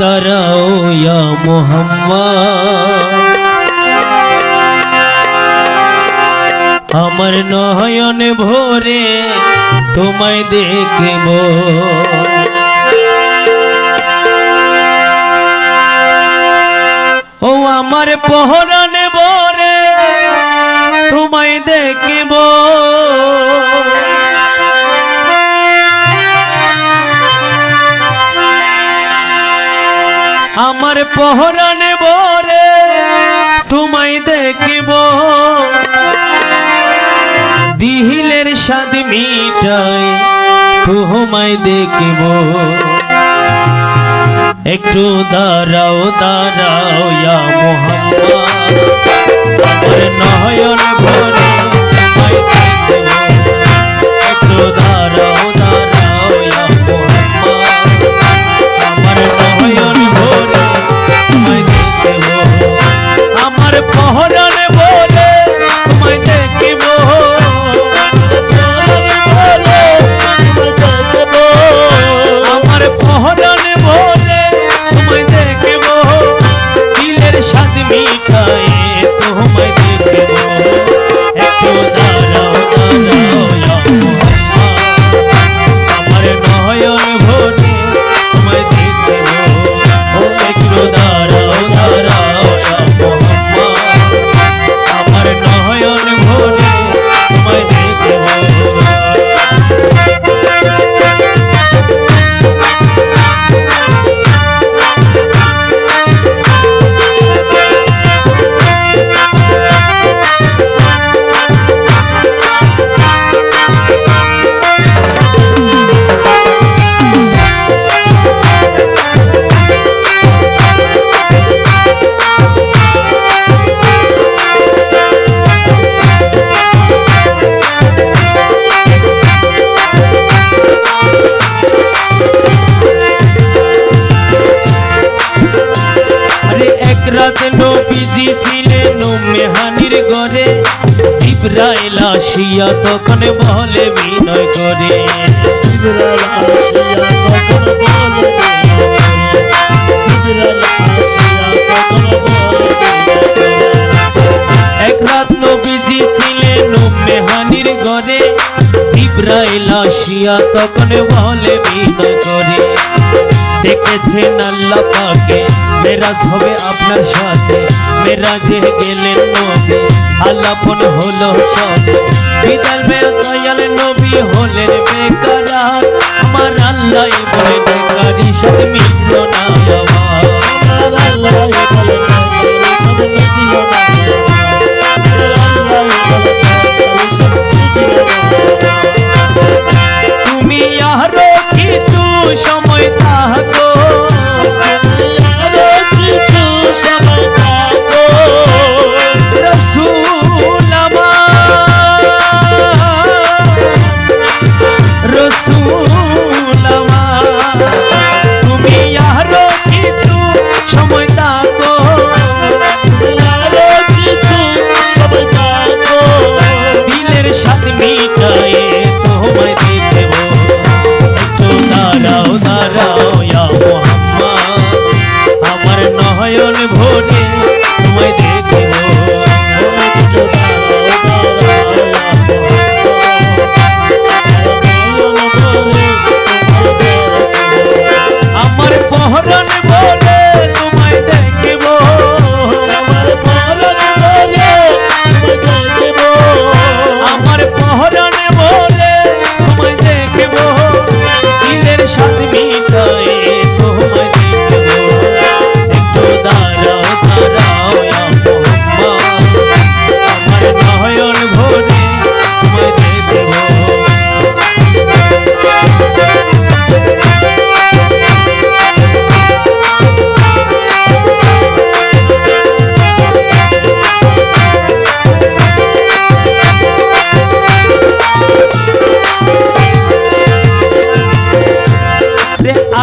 দাঁড়াও ইয়া মোহাম্মদ। আমার নয়ন ভরে তোমায় দেখব। ও আমার পহরানে ভরে তোমায় দেখব। আমার পহরানে ভরে তোমায় দেখব। দিহিলের স্বাদ মিটাই তোমায় দেখব। একটু দাঁড়াও দাঁড়াও ইয়া আমার নয়ন ভরে নবীজি ছিলেন মেহানির ঘরে। জিব্রাইল আসিয়া তখন বলে বিনয় করে। সিবরাল আসিয়া তখন বলে এক রাত নবীজি ছিলেন মেহানির ঘরে। জিব্রাইল আসিয়া তখন বলে বিনয় করে। দেখেছেন আল্লাহ পাকে। মেরাজ হবে আপনার সাথে। মেরাজে গেলেন নবী। আল্লাপন হলো সাথে বিদাল বের দয়াল নবী হলেন বেকার। আমার আল্লাহ বলে বেকারি সাথে মিলল না তুমি আরও কিছু রসুল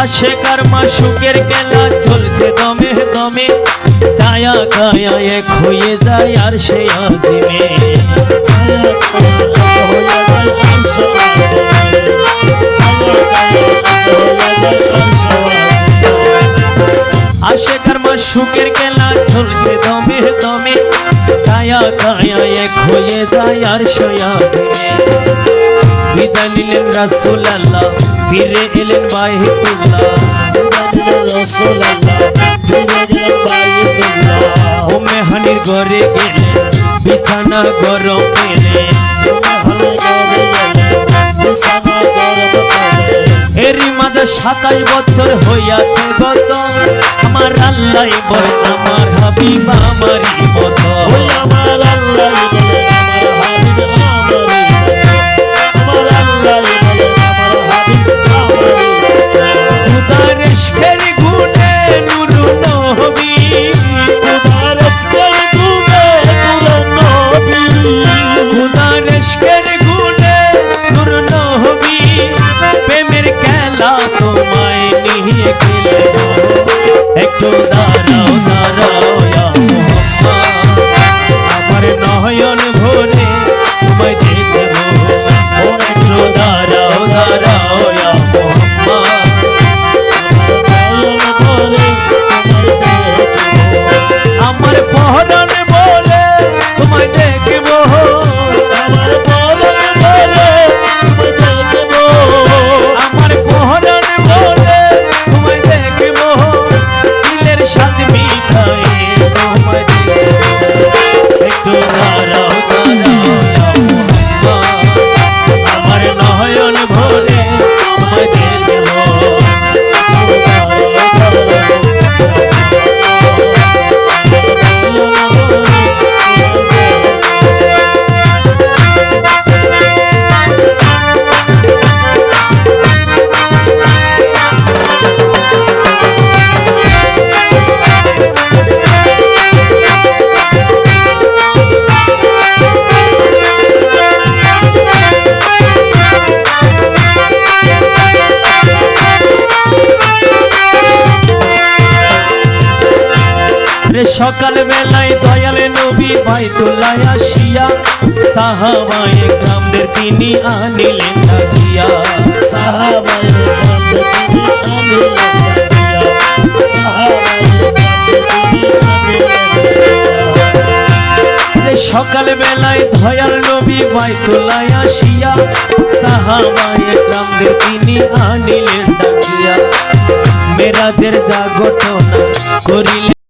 রে আশেকার মাসুকের খেলা চলছে দমে দমে। ছায়া কায়া এক হয়ে যায় আর সে আজিমে। আরশ আসমানে সুখের খেলা চলছে দমে দমে। ছায়া কায়া এক হয়ে যায় আর সয়া দিনে বিদায় নিলেন রাসুল ফিরে এলেন বাহিতুল্লাহ মেহানির ঘরে গেলেন, বিছানা গরম পেলেন। এরই মাঝে সাতাশ বছর হইয়াছে গত। আমার আল্লাহ বল আমার হাবিব, আমারই মতো। আমার আল্লাহ ইশকের গুনে নুরু নহবি প্রেমের খেলা তোমায় নিয়ে খেলে একটু দাঁড়াও সকাল বেলায় দয়াল নবী বাইতুল্লাহ আসিয়া সাহাবায়ে গ্রামদের তিনি আনিলেন ডাকিয়া রে সকাল বেলায় দয়াল নবী বাইতুল্লাহ আসিয়া সাহাবায়ে গ্রামদের তিনি আনিলেন ডাকিয়া মেরাজের যা ঘটনা করিলেন